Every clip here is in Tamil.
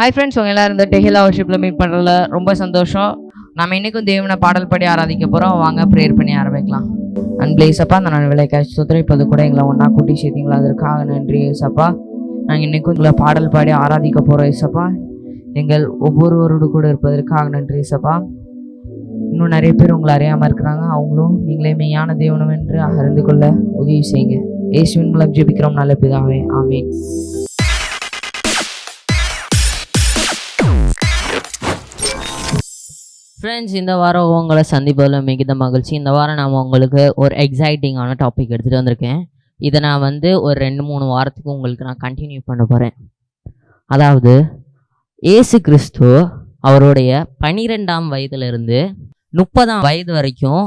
ஹாய் ஃப்ரெண்ட்ஸ் உங்கள் எல்லோரும் இந்த டெஹிலா ஒர்ஷிப்பில் மீட் பண்ணுறதுல ரொம்ப சந்தோஷம். நம்ம இன்றைக்கும் தேவனை பாடல் பாடி ஆராதிக்க போகிறோம் வாங்க ப்ரேயர் பண்ணி ஆரம்பிக்கலாம். அண்ட் பிளேஸப்பா அந்த நான் விலை காய்ச்சி சுத்திரம் இப்போது கூட எங்களை ஒன்றா கூட்டி சேர்த்தீங்களா? அதற்காக நன்றி ஏசப்பா. நாங்கள் இன்றைக்கும் உங்களை பாடல் பாடி ஆராதிக்க போகிறோம் ஏசப்பா. எங்கள் ஒவ்வொருவரோடு கூட இருப்பதற்காக நன்றி ஏசப்பா. இன்னும் நிறைய பேர் உங்களை அறியாமல் இருக்கிறாங்க. அவங்களும் நீங்களே மெய்யான தேவனம் என்று அறிந்து கொள்ள உதவி செய்யுங்க. இயேசுவின் மூலம் ஜெபிக்கிறோம் நல்ல பிதாவே. ஆமீன். ஃப்ரெண்ட்ஸ் இந்த வாரம் உங்களை சந்திப்பதில் மிகுந்த மகிழ்ச்சி. இந்த வாரம் நான் உங்களுக்கு ஒரு எக்ஸைட்டிங்கான டாபிக் எடுத்துகிட்டு வந்திருக்கேன். இதை நான் வந்து ஒரு ரெண்டு மூணு வாரத்துக்கு உங்களுக்கு நான் கண்டினியூ பண்ண போகிறேன் அதாவது இயேசு கிறிஸ்து அவருடைய பனிரெண்டாம் வயதுலேருந்து முப்பதாம் வயது வரைக்கும்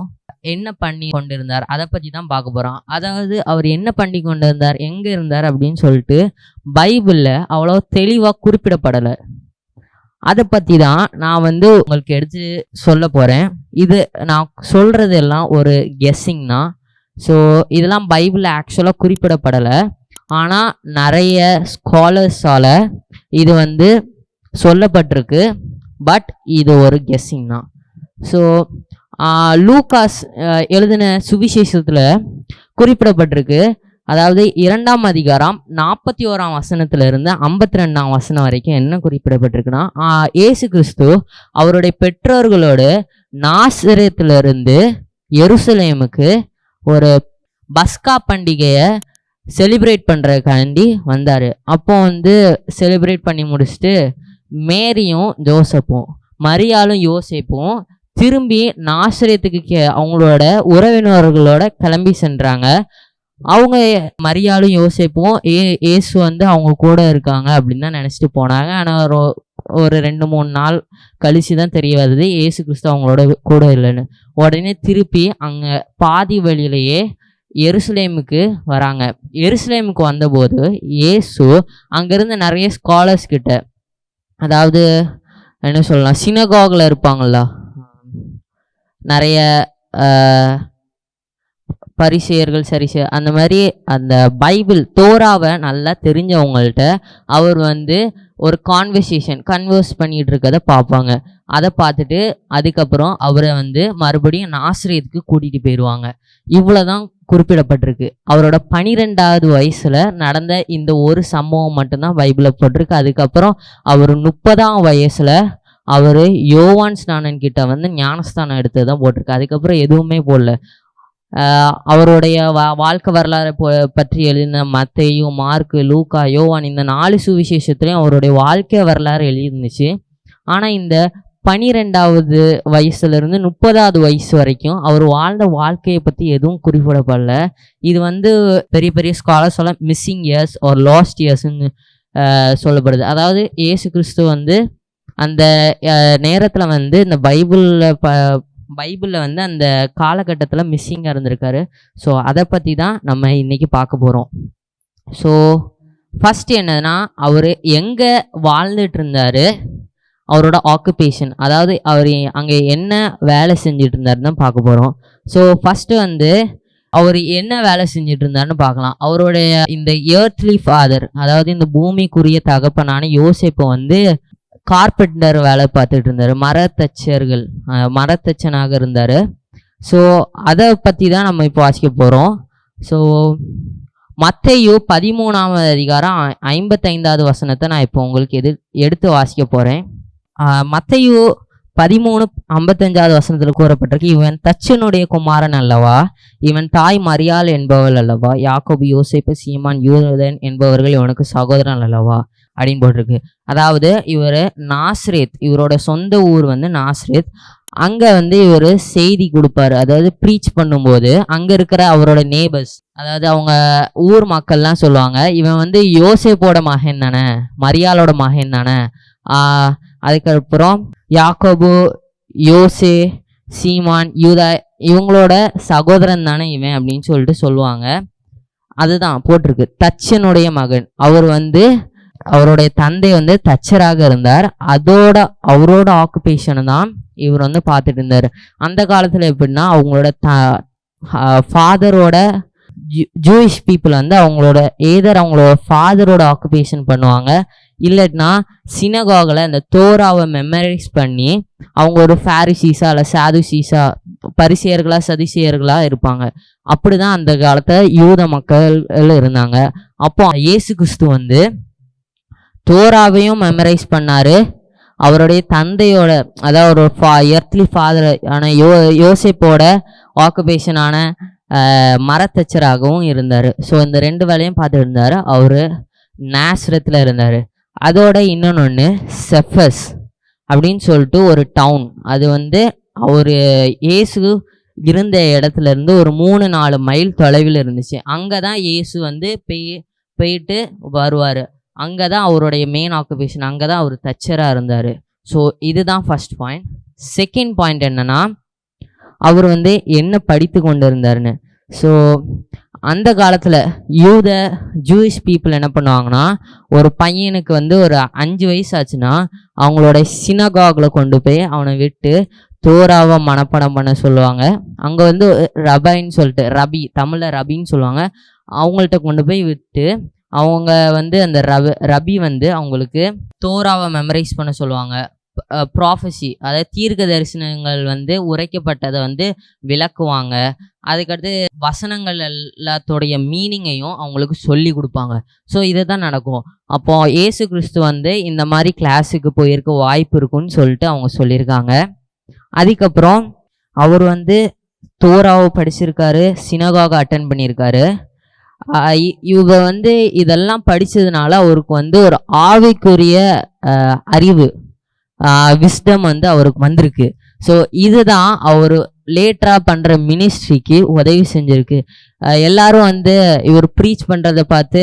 என்ன பண்ணி கொண்டிருந்தார்? அதை பற்றி தான் பார்க்க போகிறோம் அதாவது அவர் என்ன பண்ணி கொண்டு இருந்தார் எங்கே இருந்தார்? அப்படின்னு சொல்லிட்டு பைபிளில் அவ்வளோ தெளிவாக குறிப்பிடப்படலை. அதை பற்றி தான் நான் வந்து உங்களுக்கு எடுத்து சொல்ல போகிறேன் இது நான் சொல்கிறது எல்லாம் ஒரு கெஸ்ஸிங் தான். ஸோ இதெல்லாம் பைபிளில் ஆக்சுவலாக குறிப்பிடப்படலை. ஆனால் நிறைய ஸ்காலர்ஸால் இது வந்து சொல்லப்பட்டிருக்கு. பட் இது ஒரு கெஸ்ஸிங் தான். ஸோ லூகாஸ் எழுதின சுவிசேஷத்தில் குறிப்பிடப்பட்டிருக்கு. அதாவது இரண்டாம் அதிகாரம் நாற்பத்தி ஓராம் வசனத்திலிருந்து ஐம்பத்தி ரெண்டாம் வசனம் வரைக்கும் என்ன குறிப்பிடப்பட்டிருக்குன்னா ஏசு கிறிஸ்து அவருடைய பெற்றோர்களோடு நாசிரியத்திலிருந்து எருசலேமுக்கு ஒரு பஸ்கா பண்டிகையை செலிப்ரேட் பண்ணுறதுக்காண்டி வந்தார். அப்போ வந்து செலிப்ரேட் பண்ணி முடிச்சுட்டு மேரியும் ஜோசப்பும் மரியாளும் யோசிப்பும் திரும்பி நாசிரியத்துக்கு கே- அவங்களோட உறவினர்களோட கிளம்பி சென்றாங்க. அவங்க மரியாளும் யோசிப்போம். ஏ ஏசு வந்து அவங்க கூட இருக்காங்க அப்படின்னு தான் நினச்சிட்டு போனாங்க. ஆனால் ஒரு ரெண்டு மூணு நாள் கழிச்சு தான் தெரிய வருது ஏசு கிறிஸ்து அவங்களோட கூட இல்லைன்னு. உடனே திருப்பி அங்கே பாதி வழியிலேயே எருசலேமுக்கு வராங்க. எருசலேமுக்கு வந்தபோது ஏசு அங்கேருந்து நிறைய ஸ்காலர்ஸ் கிட்ட அதாவது என்ன சொல்லலாம் சினகாகில் இருப்பாங்களா நிறைய பரிசெயர்கள் சரிசு அந்த மாதிரி அந்த பைபிள் தோராவை நல்லா தெரிஞ்சவங்கள்ட்ட அவர் வந்து ஒரு கான்வர்சேஷன் கன்வர்ஸ் பண்ணிகிட்டு இருக்கதை பார்ப்பாங்க. அதை பார்த்துட்டு அதுக்கப்புறம் அவரை வந்து மறுபடியும் நாசிரியத்துக்கு கூட்டிகிட்டு போயிடுவாங்க இவ்வளோதான் குறிப்பிடப்பட்டிருக்கு. அவரோட பனிரெண்டாவது வயசில் நடந்த இந்த ஒரு சம்பவம் மட்டும்தான் பைபிளில் போட்டிருக்கு. அதுக்கப்புறம் அவர் முப்பதாம் வயசில் அவர் யோவான் ஸ்நானன் கிட்ட வந்து ஞானஸ்தானம் எடுத்து தான் போட்டிருக்கு. அதுக்கப்புறம் எதுவுமே போடல. அவருடைய வா வாழ்க்கை வரலாறை பற்றி எழுதின மத்தையோ மார்க்கு லூக்கா யோவான் இந்த நாலு சுவிசேஷத்துலேயும் அவருடைய வாழ்க்கை வரலாறு எழுதிருந்துச்சு ஆனால் இந்த பனிரெண்டாவது வயசுலேருந்து முப்பதாவது வயசு வரைக்கும் அவர் வாழ்ந்த வாழ்க்கையை பற்றி எதுவும் குறிப்பிடப்படல. இது வந்து பெரிய பெரிய ஸ்காலர்ஸ் எல்லாம் மிஸ்ஸிங் இயர்ஸ் ஒரு லாஸ்ட் இயர்ஸ்ன்னு சொல்லப்படுது. அதாவது இயேசு கிறிஸ்து வந்து அந்த நேரத்தில் வந்து இந்த பைபிளில் ப பைபிளில் வந்து அந்த காலகட்டத்தில் மிஸ்ஸிங்காக இருந்திருக்காரு. ஸோ அதை பற்றி தான் நம்ம இன்றைக்கி பார்க்க போகிறோம் ஸோ ஃபஸ்ட்டு என்னதுன்னா அவர் எங்கே வாழ்ந்துட்டு இருந்தார் அவரோட ஆக்குபேஷன் அதாவது அவர் அங்கே என்ன வேலை செஞ்சுட்டு இருந்தாருன்னு தான் பார்க்க போகிறோம் ஸோ ஃபஸ்ட்டு வந்து அவர் என்ன வேலை செஞ்சுட்டு இருந்தாருன்னு பார்க்கலாம். அவருடைய இந்த ஏர்த்லி ஃபாதர் அதாவது இந்த பூமிக்குரிய தகப்பனான யோசிப்பை வந்து கார்பெண்டர் வேலை பார்த்துட்டு இருந்தார். மரத்தச்சர்கள் மரத்தச்சனாக இருந்தார். ஸோ அதை பற்றி தான் நம்ம இப்போ வாசிக்க போகிறோம் ஸோ மத்தையோ பதிமூணாவது அதிகாரம் ஐ- ஐம்பத்தைந்தாவது வசனத்தை நான் இப்போ உங்களுக்கு எது எடுத்து வாசிக்க போகிறேன் மத்தையோ பதிமூணு ஐம்பத்தஞ்சாவது வசனத்தில் கூறப்பட்டிருக்கு இவன் தச்சனுடைய குமாரன் அல்லவா? இவன் தாய் மரியாள் என்பவள் அல்லவா? யாக்கோபு யோசிப்பு சீமான் யூதன் என்பவர்கள் இவனுக்கு சகோதரன் அல்லவா? அப்படின்னு போட்டிருக்கு. அதாவது இவர் நாஸ்ரேத் இவரோட சொந்த ஊர் வந்து நாஸ்ரேத். அங்கே வந்து இவர் செய்தி கொடுப்பாரு. அதாவது ப்ரீச் பண்ணும்போது அங்கே இருக்கிற அவரோட நேபர்ஸ் அதாவது அவங்க ஊர் மக்கள்லாம் சொல்லுவாங்க இவன் வந்து யோசேப்போட மகன் தானே மரியாளோட மகன் தானே. அதுக்கப்புறம் யாக்கோபு யோசே சீமான் யூதா இவங்களோட சகோதரன் தானே இவன் அப்படின்னு சொல்லிட்டு சொல்லுவாங்க. அதுதான் போட்டிருக்கு. தச்சனுடைய மகன். அவர் வந்து அவருடைய தந்தை வந்து தச்சராக இருந்தார். அதோட அவரோட ஆக்குபேஷனை தான் இவர் வந்து பார்த்துட்டு இருந்தார். அந்த காலத்தில் எப்படின்னா அவங்களோட த ஃபாதரோட ஜூயிஷ் பீப்புள் வந்து அவங்களோட ஏதர் அவங்களோட ஃபாதரோட ஆக்குபேஷன் பண்ணுவாங்க இல்லைன்னா சினகாகில் அந்த தோராவை மெமரைஸ் பண்ணி அவங்க ஒரு ஃபேரிசீஸா இல்லை சாதுசீஸா பரிசியர்களா சதிசியர்களா இருப்பாங்க. அப்படிதான் அந்த காலத்தை யூத மக்கள் இருந்தாங்க. அப்போ இயேசு கிறிஸ்து வந்து தோராவையும் மெமரைஸ் பண்ணார். அவருடைய தந்தையோட அதாவது ஒரு ஃபா எர்த்லி ஃபாதர் ஆன யோ யோசிப்போட ஆக்குபேஷனான மரத்தச்சராகவும் இருந்தார். ஸோ இந்த ரெண்டு வேலையும் பார்த்துருந்தார் அவர் நேஸ்ரத்தில் இருந்தார். அதோட இன்னொன்று செஃபஸ் அப்படின்னு சொல்லிட்டு ஒரு டவுன் அது வந்து அவர் இயேசு இருந்த இடத்துல இருந்து ஒரு மூணு நாலு மைல் தொலைவில் இருந்துச்சு. அங்கே தான் இயேசு வந்து போய் போயிட்டு வருவார். அங்கே தான் அவருடைய மெயின் ஆக்குபேஷன் அங்கே தான் அவர் தச்சராக இருந்தார். ஸோ இதுதான் ஃபஸ்ட் பாயிண்ட் செகண்ட் பாயிண்ட் என்னன்னா அவர் வந்து என்ன படித்து கொண்டு இருந்தாருன்னு ஸோ அந்த காலத்தில் யூத ஜூயிஷ் பீப்புள் என்ன பண்ணுவாங்கன்னா ஒரு பையனுக்கு வந்து ஒரு அஞ்சு வயசு ஆச்சுன்னா அவங்களோட சினகாகில் கொண்டு போய் அவனை விட்டு தோராவை மனப்பாடம் பண்ண சொல்லுவாங்க. அங்கே வந்து ரபைன்னு சொல்லிட்டு ரபி தமிழில் ரபின்னு சொல்லுவாங்க. அவங்கள்ட்ட கொண்டு போய் விட்டு அவங்க வந்து அந்த ரவி ரபி வந்து அவங்களுக்கு தோராவை மெமரைஸ் பண்ண சொல்லுவாங்க. ப்ராஃபஸி அதாவது தீர்க்க தரிசனங்கள் வந்து உரைக்கப்பட்டதை வந்து விளக்குவாங்க. அதுக்கடுத்து வசனங்கள் எல்லாத்தோடைய மீனிங்கையும் அவங்களுக்கு சொல்லி கொடுப்பாங்க. ஸோ இதை தான் நடக்கும். அப்போ ஏசு கிறிஸ்து வந்து இந்த மாதிரி கிளாஸுக்கு போயிருக்க வாய்ப்பு இருக்குன்னு சொல்லிட்டு அவங்க சொல்லியிருக்காங்க. அதுக்கப்புறம் அவர் வந்து தோராவை படிச்சிருக்காரு சினகாக அட்டன் பண்ணியிருக்காரு. இவங்க வந்து இதெல்லாம் படித்ததுனால அவருக்கு வந்து ஒரு ஆவிக்குரிய அறிவு விஸ்டம் வந்து அவருக்கு வந்திருக்கு. ஸோ இதுதான் அவர் லேட்டராக பண்ணுற மினிஸ்ட்ரிக்கு உதவி செஞ்சுருக்கு. எல்லாரும் வந்து இவர் ப்ரீச் பண்ணுறத பார்த்து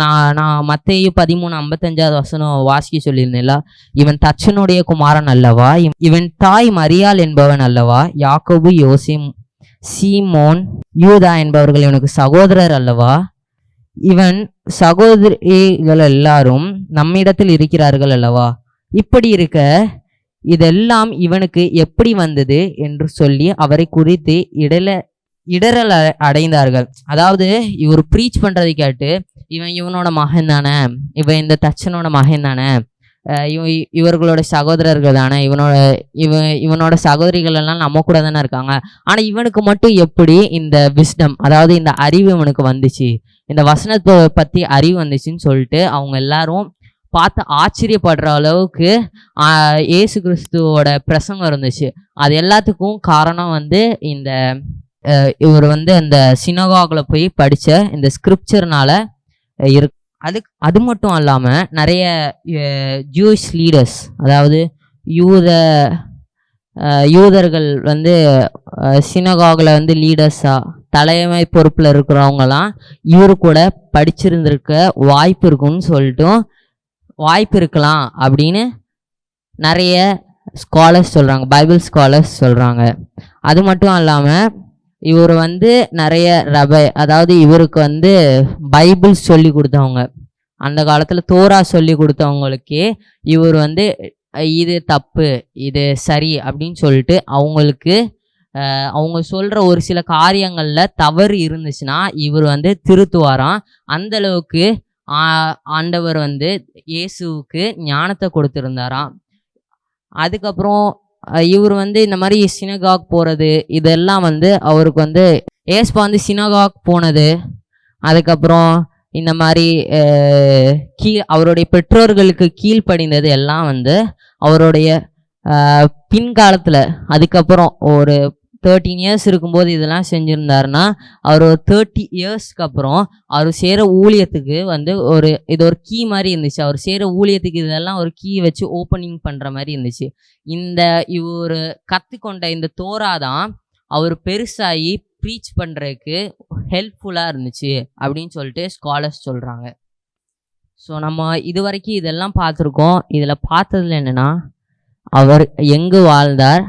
நான் நான் மற்றையும் பதிமூணு ஐம்பத்தஞ்சாவது வசனம் வாசிக்க சொல்லியிருந்தேன்ல. இவன் தச்சனுடைய குமாரன் அல்லவா? இவன் இவன் தாய் மரியாள் என்பவன் அல்லவா? யாக்கோபு யோசிம் சீமோன் யூதா என்பவர்கள் இவனுக்கு சகோதரர் அல்லவா? இவன் சகோதரிகள் எல்லாரும் நம்மிடத்தில் இருக்கிறார்கள் அல்லவா? இப்படி இருக்க இதெல்லாம் இவனுக்கு எப்படி வந்தது என்று சொல்லி அவரை குறித்து இடல இடரல் அ- அடைந்தார்கள். அதாவது இவர் ப்ரீச் பண்ணுறதை கேட்டு இவன் இவனோட மகன் தானே இவன் இந்த தச்சனோட மகன் தானே இவர்களோட சகோதரர்கள் தானே இவனோட இவன் இவனோட சகோதரிகள் எல்லாம் நம்ம கூட தானே இருக்காங்க. ஆனால் இவனுக்கு மட்டும் எப்படி இந்த விஸ்டம் அதாவது இந்த அறிவு இவனுக்கு வந்துச்சு? இந்த வசனத்தை பற்றி அறிவு வந்துச்சுன்னு சொல்லிட்டு அவங்க எல்லாரும் பார்த்து ஆச்சரியப்படுற அளவுக்கு ஏசு இயேசு கிறிஸ்துவோட பிரசங்கம் இருந்துச்சு. அது எல்லாத்துக்கும் காரணம் வந்து இந்த இவர் வந்து அந்த சினகாகில் போய் படித்த இந்த ஸ்கிரிப்சர்னால இருக்கு அது அது மட்டும் அல்லாமல் நிறைய ஜூஸ் லீடர்ஸ் அதாவது யூத யூதர்கள் வந்து சினகாகில் வந்து லீடர்ஸாக தலைமை பொறுப்பில் இருக்கிறவங்கலாம் இவரு கூட படிச்சிருந்திருக்க வாய்ப்பு இருக்குன்னு சொல்லிட்டும் வாய்ப்பு இருக்கலாம் அப்படின்னு நிறைய ஸ்காலர்ஸ் சொல்கிறாங்க பைபிள் ஸ்காலர்ஸ் சொல்கிறாங்க அது மட்டும் இல்லாமல் இவர் வந்து நிறைய ரபை அதாவது இவருக்கு வந்து பைபிள் சொல்லி கொடுத்தவங்க. அந்த காலத்தில் தோரா சொல்லி கொடுத்தவங்களுக்கு இவர் வந்து இது தப்பு இது சரி அப்படின்னு சொல்லிட்டு அவங்களுக்கு அவங்க சொல்கிற ஒரு சில காரியங்களில் தவறு இருந்துச்சுன்னா இவர் வந்து திருத்துவாராம். அந்தளவுக்கு ஆண்டவர் வந்து இயேசுவுக்கு ஞானத்தை கொடுத்துருந்தாராம். அதுக்கப்புறம் இவர் வந்து இந்த மாதிரி சினகாக் போகிறது இதெல்லாம் வந்து அவருக்கு வந்து ஏஸ்பா வந்து சினகாக் போனது. அதுக்கப்புறம் இந்த மாதிரி கீழ் கீ அவருடைய பெற்றோர்களுக்கு கீழ்ப்படிந்தது எல்லாம் வந்து அவருடைய பின்காலத்தில். அதுக்கப்புறம் ஒரு தேர்ட்டீன் இயர்ஸ் இருக்கும்போது இதெல்லாம் செஞ்சுருந்தாருன்னா அவர் ஒரு தேர்ட்டி இயர்ஸ்க்கு அப்புறம் அவர் செய்கிற ஊழியத்துக்கு வந்து ஒரு இது ஒரு கீ மாதிரி இருந்துச்சு. அவர் செய்கிற ஊழியத்துக்கு இதெல்லாம் ஒரு கீ வச்சு ஓப்பனிங் பண்ணுற மாதிரி இருந்துச்சு. இந்த இவர் கற்றுக்கொண்ட இந்த தோரா தான் அவர் பெருசாகி ப்ரீச் பண்ணுறதுக்கு ஹெல்ப்ஃபுல்லாக இருந்துச்சு அப்படின்னு சொல்லிட்டு ஸ்காலர்ஸ் சொல்கிறாங்க ஸோ நம்ம இது வரைக்கும் இதெல்லாம் பார்த்துருக்கோம். இதில் பார்த்ததுல என்னென்னா அவர் எங்கு வாழ்ந்தார்?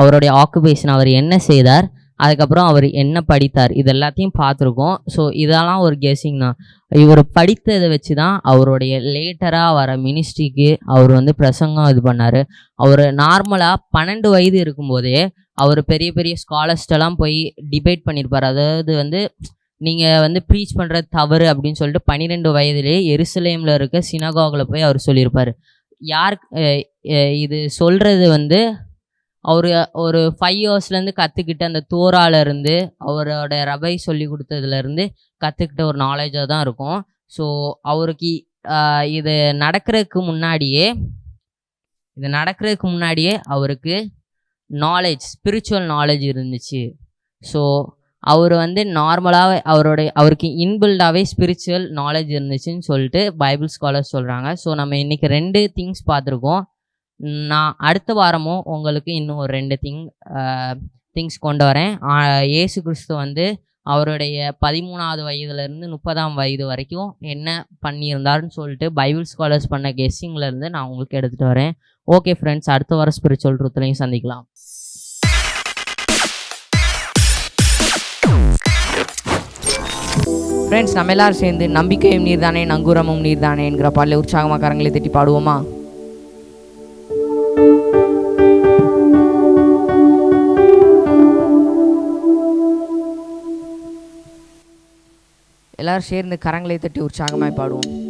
அவருடைய ஆக்குபேஷன் அவர் என்ன செய்தார் அதுக்கப்புறம் அவர் என்ன படித்தார் இது எல்லாத்தையும் பார்த்துருக்கோம். ஸோ இதெல்லாம் ஒரு கெஸிங் தான். இவர் படித்ததை வச்சு தான் அவருடைய லேட்டராக வர மினிஸ்ட்ரிக்கு அவர் வந்து பிரசங்கம் இது பண்ணார். அவர் நார்மலாக பன்னெண்டு வயது இருக்கும்போதே அவர் பெரிய பெரிய ஸ்காலர்ஸ்டெல்லாம் போய் டிபேட் பண்ணியிருப்பார் அதாவது வந்து நீங்கள் வந்து ப்ரீச் பண்ணுறது தவறு அப்படின்னு சொல்லிட்டு பன்னிரெண்டு வயதிலே எருசலேமில் இருக்க சினகாகில் போய் அவர் சொல்லியிருப்பார். யார் இது சொல்கிறது வந்து அவர் ஒரு ஃபைவ் இயர்ஸ்லேருந்து கற்றுக்கிட்ட அந்த தோரால இருந்து அவரோட ரபை சொல்லி கொடுத்ததுலேருந்து கற்றுக்கிட்ட ஒரு நாலேஜாக தான் இருக்கும். ஸோ அவருக்கு இது நடக்கிறதுக்கு முன்னாடியே இது நடக்கிறதுக்கு முன்னாடியே அவருக்கு நாலேஜ் ஸ்பிரிச்சுவல் நாலேஜ் இருந்துச்சு. ஸோ அவர் வந்து நார்மலாக அவருடைய அவருக்கு இன்பில்டாகவே ஸ்பிரிச்சுவல் நாலேஜ் இருந்துச்சுன்னு சொல்லிட்டு பைபிள் ஸ்காலர்ஸ் சொல்கிறாங்க ஸோ நம்ம இன்றைக்கி ரெண்டு திங்ஸ் பார்த்துருக்கோம். நான் அடுத்த வாரமும் உங்களுக்கு இன்னும் ஒரு ரெண்டு திங் திங்ஸ் கொண்டு வரேன். ஏசு இயேசு கிறிஸ்து வந்து அவருடைய பதிமூணாவது வயதுலேருந்து முப்பதாம் வயது வரைக்கும் என்ன பண்ணியிருந்தாருன்னு சொல்லிட்டு பைபிள் ஸ்காலர்ஸ் பண்ண கெஸ்ஸிங்லேருந்து நான் உங்களுக்கு எடுத்துகிட்டு வரேன். ஓகே ஃப்ரெண்ட்ஸ் அடுத்த வாரம் ஸ்பிரிச்சுவல் ட்ரூத்லையும் சந்திக்கலாம். ஃப்ரெண்ட்ஸ் நம்ம எல்லாரும் சேர்ந்து நம்பிக்கையும் நீர்தானே நங்கூரமும் நீர் தானேங்கிற பாடலை உற்சாகமாக கரங்களை தட்டி பாடுவோமா? எல்லாரும் சேர்ந்து கரங்களை தட்டி உற்சாகமாய் பாடுவோம்.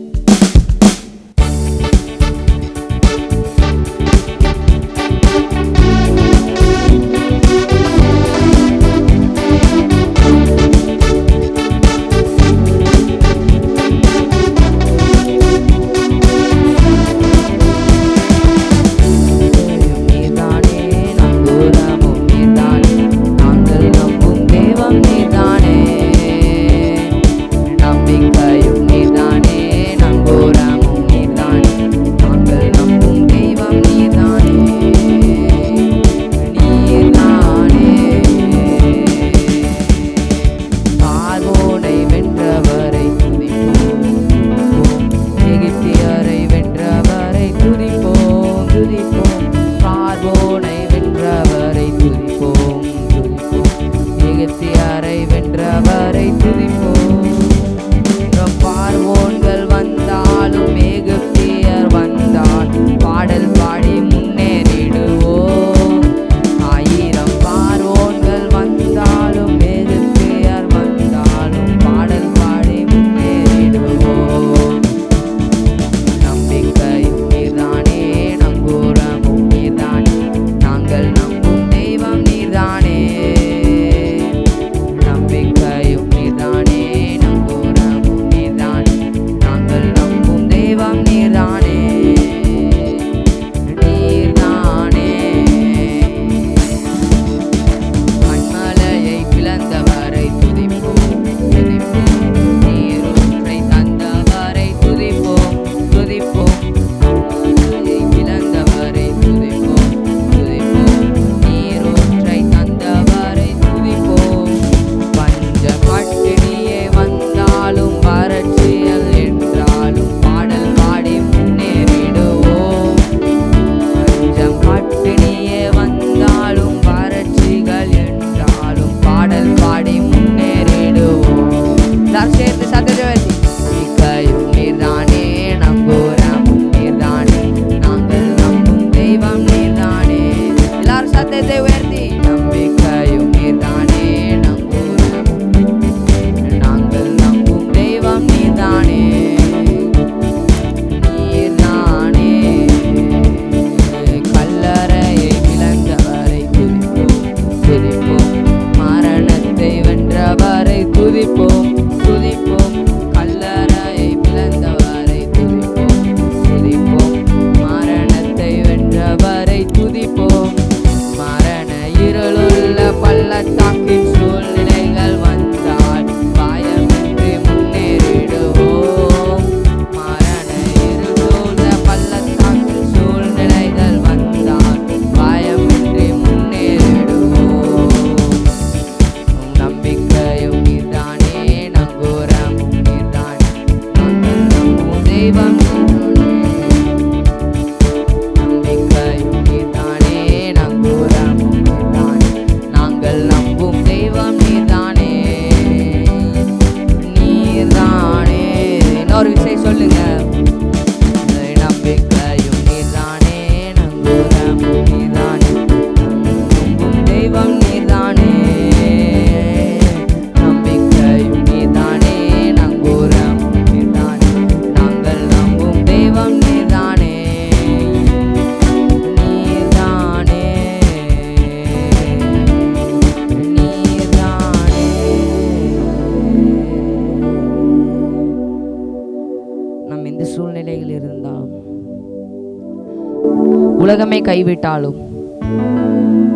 உலகமே கைவிட்டாலும்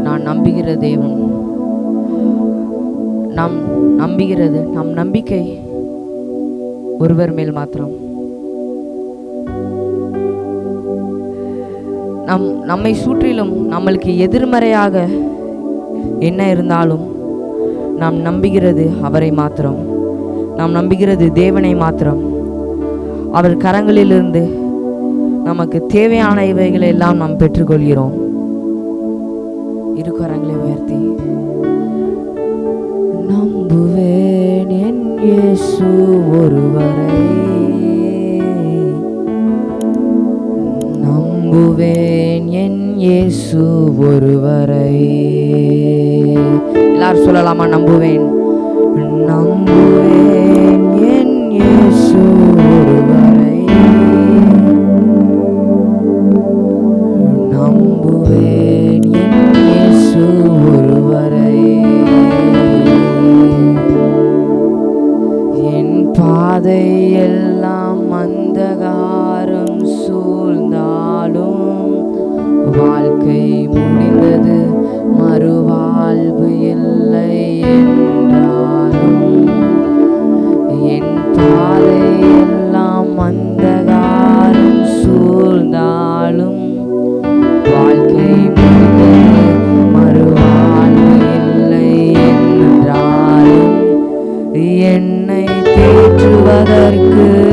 நான் நம்புகிற தேவன். நாம் நம்புகிறது நம் நம்பிக்கை ஒருவர் மேல் மாத்திரம். நம் நம்மை சுற்றிலும் நம்மளுக்கு எதிர்மறையாக என்ன இருந்தாலும் நாம் நம்புகிறது அவரை மாத்திரம். நாம் நம்புகிறது தேவனை மாத்திரம். அவர் கரங்களிலிருந்து நமக்கு தேவையான இவைகளை எல்லாம் நாம் பெற்றுக்கொள்கிறோம். இருக்கரங்களை உயர்த்தி. நம்புவேன் என் இயேசு ஒருவரை. நம்புவேன் என் இயேசு ஒருவரை. எல்லாரும் சொல்லலாமா? நம்புவேன். நம்புவேன் என் இயேசு என்னை தேற்றுவதற்கு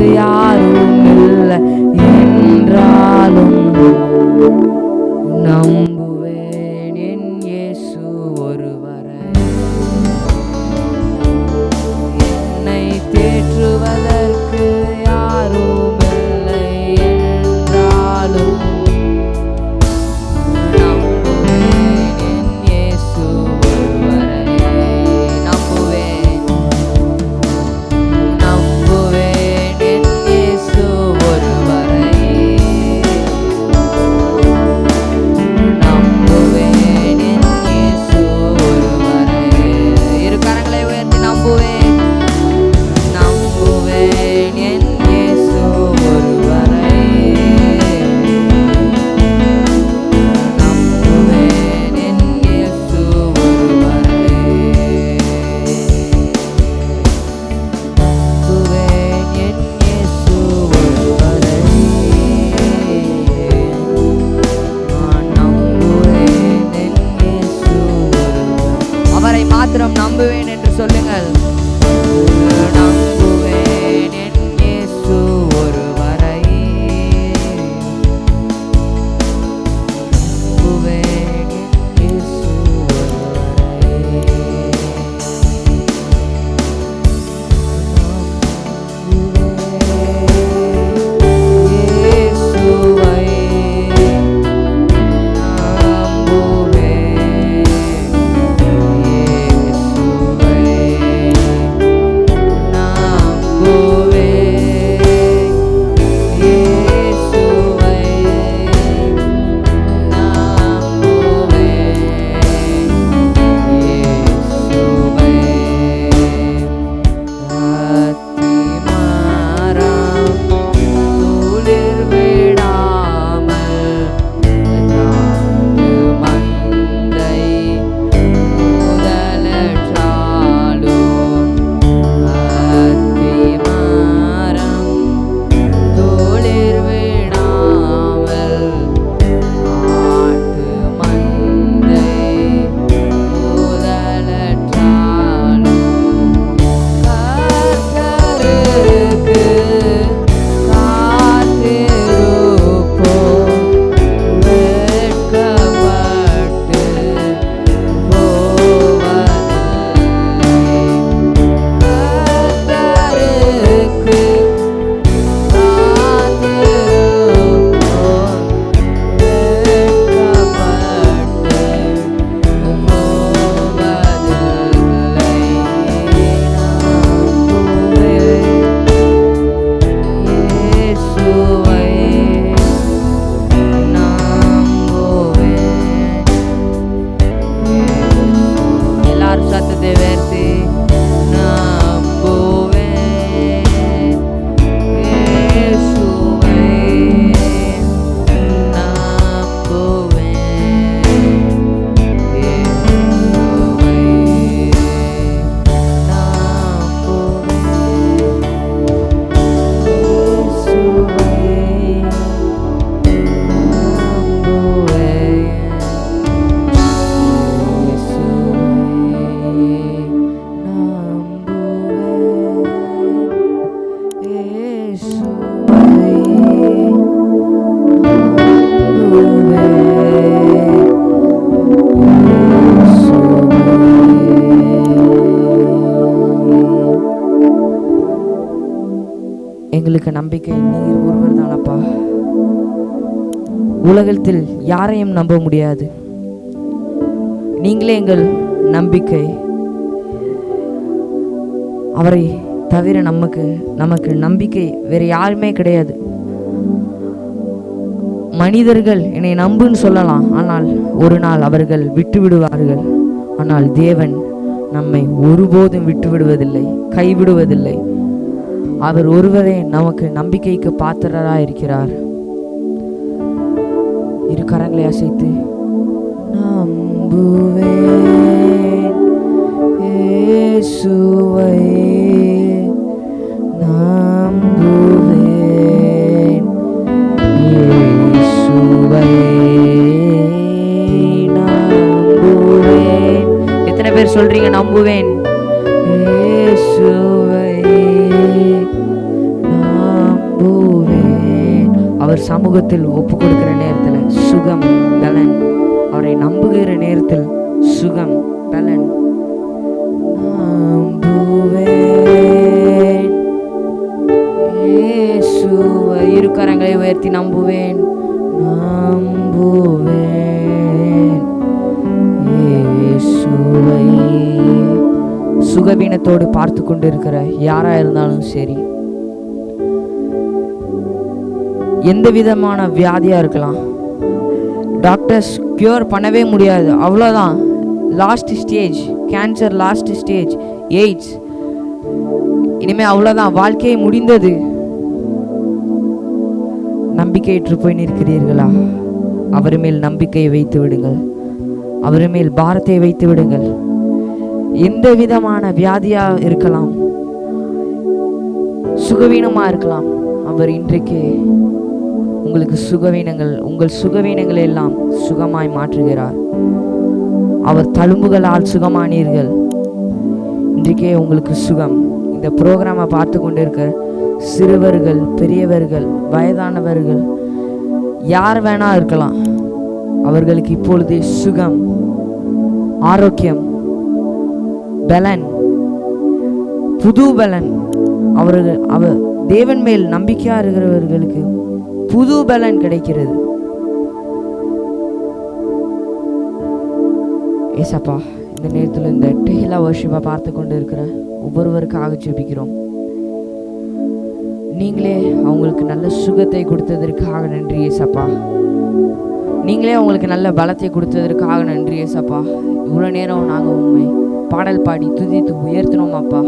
உலகத்தில் யாரையும் நம்ப முடியாது. நீங்களே எங்கள் நம்பிக்கை. அவரை தவிர நமக்கு நமக்கு நம்பிக்கை வேறு யாருமே கிடையாது. மனிதர்கள் என்னை நம்புன்னு சொல்லலாம். ஆனால் ஒரு நாள் அவர்கள் விட்டு விடுவார்கள். ஆனால் தேவன் நம்மை ஒருபோதும் விட்டு விடுவதில்லை கைவிடுவதில்லை. அவர் ஒருவரே நமக்கு நம்பிக்கைக்கு பாத்திரராக இருக்கிறார் இரு கரங்களை அசைத்து நம்புவேன் இயேசுவை நம்புவேன் இயேசுவை நம்புவேன். எத்தனை பேர் சொல்றீங்க நம்புவேன். இயேசுவை நம்புவேன். அவர் சமூகத்தில் ஒப்பு கொடுக்கிற சுகவீனத்தோடு பார்த்து கொண்டிருக்கிற யாரா இருந்தாலும் சரி எந்த விதமான வியாதியா இருக்கலாம். டாக்டர்ஸ் கியூர் பண்ணவே முடியாது. அவ்வளோதான் last stage cancer last stage AIDS. இனிமே அவ்வளோதான் வாழ்க்கையை முடிந்தது. நம்பிக்கையிட்டு போய் நிற்கிறீர்களா? அவர் மேல் நம்பிக்கையை வைத்து விடுங்கள். அவர் மேல் பாரத்தை வைத்து விடுங்கள். எந்த விதமான வியாதியா இருக்கலாம். சுகவீனமா இருக்கலாம். அவர் இன்றைக்கு உங்களுக்கு சுகவீனங்கள் உங்கள் சுகவீனங்களை எல்லாம் சுகமாய் மாற்றுகிறார். அவர் தழும்புகளால் சுகமானீர்கள். இன்றைக்கே உங்களுக்கு சுகம். இந்த ப்ரோக்ராமை பார்த்து கொண்டிருக்க சிறுவர்கள் பெரியவர்கள் வயதானவர்கள் யார் வேணா இருக்கலாம். அவர்களுக்கு இப்பொழுது சுகம் ஆரோக்கியம் பலன் புது பலன். அவர்கள் அவ தேவன் மேல் நம்பிக்கையாக இருக்கிறவர்களுக்கு புது பலன் கிடைக்கிறது. ஏசப்பா இந்த நேரத்தில் இந்த டெய்லா வருஷமாக பார்த்து கொண்டு இருக்கிற ஒவ்வொருவருக்காக ஜெபிக்கிறோம். நீங்களே அவங்களுக்கு நல்ல சுகத்தை கொடுத்ததற்காக நன்றி ஏசப்பா. நீங்களே அவங்களுக்கு நல்ல பலத்தை கொடுத்ததற்காக நன்றி ஏசப்பா. இவ்வளோ நேரம் நாங்கள் உண்மை பாடல் பாடி துதித்து உயர்த்தினோம் அப்பா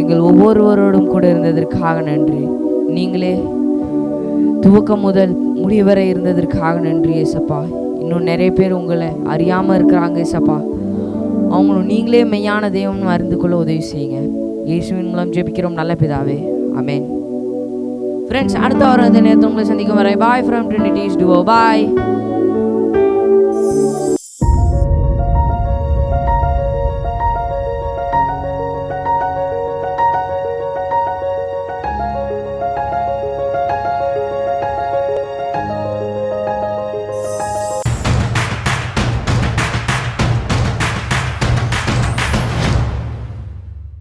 எங்கள் ஒவ்வொருவரோடும் கூட இருந்ததற்காக நன்றி. நீங்களே துவக்கம் முதல் முடிவரை இருந்ததற்காக நன்றி ஏசப்பா. இன்னும் நிறைய பேர் உங்களை அறியாமல் இருக்கிறாங்க ஏசப்பா. அவங்களும் நீங்களே மெய்யான தெய்வம்னு அறிந்து கொள்ள உதவி செய்யுங்க. இயேசுவின் மூலம் ஜெபிக்கிறோம். நல்ல பிதாவே. அமேன் ஃப்ரெண்ட்ஸ் அடுத்த வாரம் இந்த நேரத்தில் உங்களை சந்திக்கும் வரை பாய் ஃப்ரம் ட்ரினிட்டிஸ் டுவோ பாய்